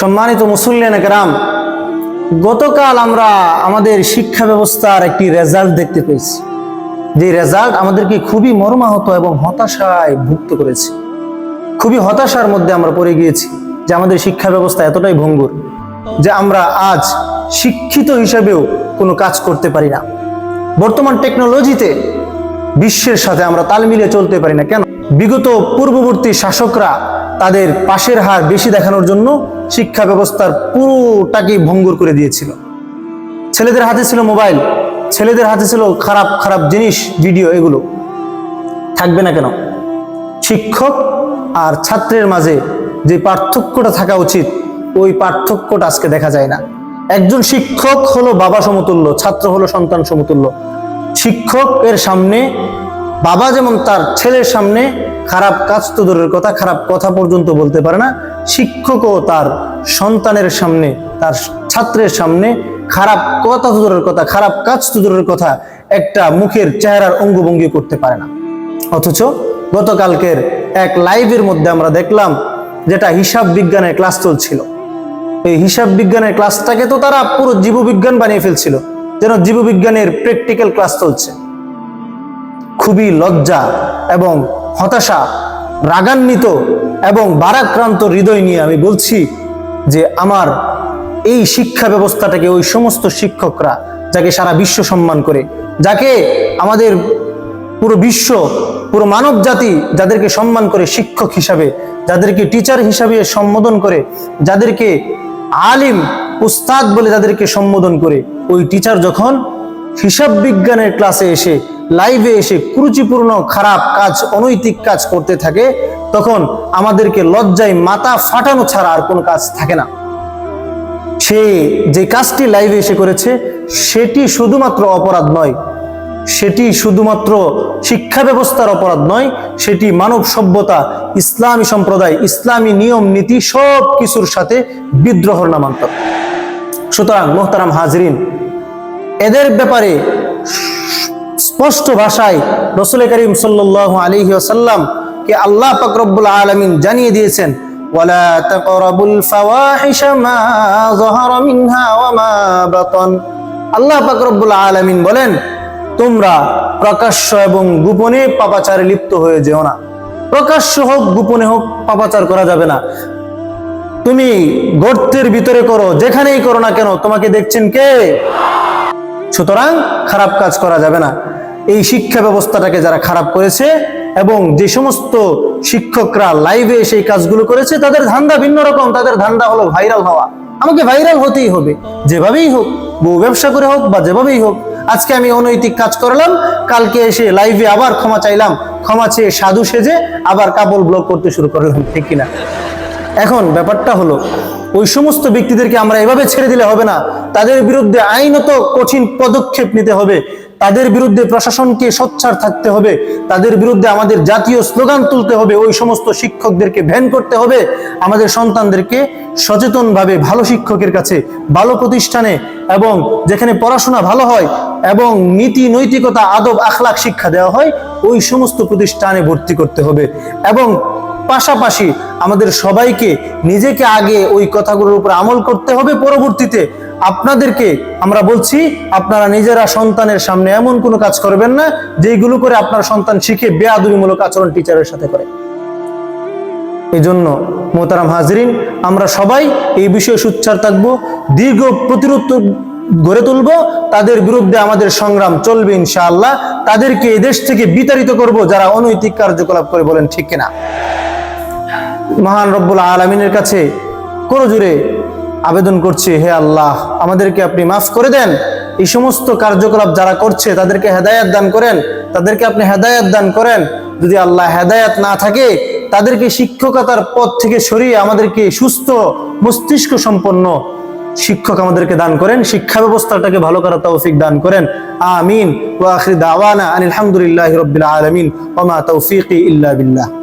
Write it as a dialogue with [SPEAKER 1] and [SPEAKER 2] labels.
[SPEAKER 1] সম্মানিত মুসল্লিয়ান একরাম গতকাল আমরা আমাদের শিক্ষা ব্যবস্থার একটি রেজাল্ট দেখতে পেয়েছি। যে রেজাল্ট আমাদেরকে খুবই মর্মাহত এবং হতাশায় ভুক্ত করেছে। খুবই হতাশার মধ্যে আমরা পড়ে গিয়েছি যে আমাদের শিক্ষা ব্যবস্থা এতটাই ভঙ্গুর যে আমরা আজ শিক্ষিত হিসেবেও কোনো কাজ করতে পারি না। বর্তমান টেকনোলজিতে বিশ্বের সাথে আমরা তাল মিলিয়ে চলতে পারি না। কেন? বিগত পূর্ববর্তী শাসকরা তাদের পাশের হার বেশি দেখানোর জন্য শিক্ষা ব্যবস্থার পুরোটাকেই ভঙ্গুর করে দিয়েছিল। ছেলেদের হাতে ছিল মোবাইল, ছেলেদের হাতে ছিল খারাপ খারাপ জিনিস, ভিডিও, এগুলো। থাকবে না কেন? শিক্ষক আর ছাত্রের মাঝে যে পার্থক্যটা থাকা উচিত, ওই পার্থক্যটা আজকে দেখা যায় না। একজন শিক্ষক হলো বাবা সমতুল্য, ছাত্র হলো সন্তান সমতুল্য। শিক্ষক এর সামনে বাবা যেমন তার ছেলের সামনে খারাপ কাজ তো দূরের কথা, খারাপ কথা পর্যন্ত বলতে পারে না, শিক্ষকও তার সন্তানের সামনে, তার ছাত্রের সামনে খারাপ কথা তো দূরের কথা, খারাপ কাজ তো দূরের কথা একটা মুখের চেহারার অঙ্গভঙ্গি করতে পারে না। অথচ গতকালকের এক লাইভের মধ্যে আমরা দেখলাম যেটা হিসাব বিজ্ঞানের ক্লাস চলছিল। এই হিসাব বিজ্ঞানের ক্লাসটাকে তো তারা পুরো জীববিজ্ঞান বানিয়ে ফেলছিল, যেন জীববিজ্ঞানের প্র্যাকটিক্যাল ক্লাস চলছে। খুবই লজ্জা এবং হতাশা, রাগান্বিত এবং বারাক্রান্ত হৃদয় নিয়ে আমি বলছি যে আমার এই শিক্ষা ব্যবস্থাটাকে ওই সমস্ত শিক্ষকরা যাকে সারা বিশ্ব সম্মান করে, যাকে আমাদের পুরো বিশ্ব, পুরো মানব জাতি যাদেরকে সম্মান করে শিক্ষক হিসাবে, যাদেরকে টিচার হিসাবে সম্বোধন করে, যাদেরকে আলিম, উস্তাদ বলে যাদেরকে সম্বোধন করে, ওই টিচার যখন হিসাব বিজ্ঞানের ক্লাসে এসে লাইভে এসে কুরুচিপূর্ণ খারাপ কাজ, অনৈতিক কাজ করতে থাকে, তখন আমাদেরকে লজ্জায় মাথা ফাটানো ছাড়া আর কোনো কাজ থাকে না। সে যে কাজটি লাইভে এসে করেছে, সেটি শুধুমাত্র অপরাধ নয়। সেটি শুধুমাত্র শিক্ষা ব্যবস্থার অপরাধ নয়, সেটি মানব সভ্যতা, ইসলামী সম্প্রদায়, ইসলামী নিয়ম, নীতি সব কিছুর সাথে বিদ্রোহর নামান্তর। সুতরাং, মোহতারাম হাজরিন, এদের ব্যাপারে স্পষ্ট ভাষায় রসুল করিম সাল্লাহ আলহি আসাল্লাম কে আল্লাহ পাকরবুল আলমিন জানিয়ে দিয়েছেন ولا تقربوا الفواحش ما ظهر منها وما بطن আল্লাহ পাকরবুল আলমিন বলেন তোমরা প্রকাশ্য এবং গোপনে পাপাচারে লিপ্ত হয়ে যেও না প্রকাশ্য হোক গোপনে হোক পাপাচার করা যাবে না তুমি গর্তের ভিতরে করো যেখানেই করো না কেন তোমাকে দেখছেন কে সুতরাং খারাপ কাজ করা যাবে না। এই শিক্ষা ব্যবস্থাটাকে যারা খারাপ করেছে এবং যে সমস্ত শিক্ষকরা লাইভে সেই কাজগুলো করেছে, তাদের ধান্দা ভিন্ন রকম, তাদের ধান্দা হলো ভাইরাল হওয়া। আমাকে ভাইরাল হতেই হবে, যেভাবেই হোক, বউ ব্যবসা করে হোক বা যেভাবেই হোক। আজকে আমি অনৈতিক কাজ করলাম, কালকে এসে লাইভে আবার ক্ষমা চাইলাম, ক্ষমা চেয়ে সাধু সেজে আবার কাপড় ব্লক করতে শুরু করলাম, ঠিক কিনা? এখন ব্যাপারটা হলো, ওই সমস্ত ব্যক্তিদেরকে আমরা এভাবে ছেড়ে দিলে হবে না। তাদের বিরুদ্ধে আইনত কঠিন পদক্ষেপ নিতে হবে। তাদের বিরুদ্ধে প্রশাসনকে সোচ্চার থাকতে হবে। তাদের বিরুদ্ধে আমাদের জাতীয় স্লোগান তুলতে হবে। ওই সমস্ত শিক্ষকদেরকে ভ্যান করতে হবে। আমাদের সন্তানদেরকে সচেতনভাবে ভালো শিক্ষকের কাছে, ভালো প্রতিষ্ঠানে এবং যেখানে পড়াশোনা ভালো হয় এবং নীতি, নৈতিকতা, আদব আখলাক শিক্ষা দেওয়া হয়, ওই সমস্ত প্রতিষ্ঠানে ভর্তি করতে হবে। এবং পাশাপাশি আমাদের সবাইকে নিজেকে আগে ওই কথাগুলোর উপর আমল করতে হবে। পরবর্তীতে আপনাদেরকে আমরা বলছি, আপনারা নিজেরা সন্তানের সামনে এমন কোনো কাজ করবেন না যেগুলো করে আপনার সন্তান শিখে বেআদবিমূলক আচরণ টিচারের সাথে করে। এই জন্য মোতারাম হাজরিন, আমরা সবাই এই বিষয়ে সুচ্ছার থাকব, দীর্ঘ প্রতিরোধ গড়ে তুলব, তাদের বিরুদ্ধে আমাদের সংগ্রাম চলবে ইনশাআল্লাহ। তাদেরকে এই দেশ থেকে বিতাড়িত করব, যারা অনৈতিক কার্যকলাপ করে বলেন ঠিক কিনা। মহান রব্বুল আলমিনের কাছে কোনো জুড়ে আবেদন করছি, হে আল্লাহ, আমাদেরকে আপনি মাফ করে দেন। এই সমস্ত কার্যকলাপ যারা করছে, তাদেরকে হেদায়াত দান করেন। তাদেরকে আপনি হেদায়াত দান করেন। যদি আল্লাহ হেদায়াত না থাকে, তাদেরকে শিক্ষকতার পথ থেকে সরিয়ে আমাদেরকে সুস্থ, মস্তিষ্ক সম্পন্ন শিক্ষক আমাদেরকে দান করেন। শিক্ষা ব্যবস্থাটাকে ভালো করার তৌফিক দান করেন। আমিন। ওয়া আখির দাওয়ানা আনিল হামদুলিল্লাহি রাব্বিল আলামিন। ওয়া মা তৌফিকি ইল্লা বিল্লাহ।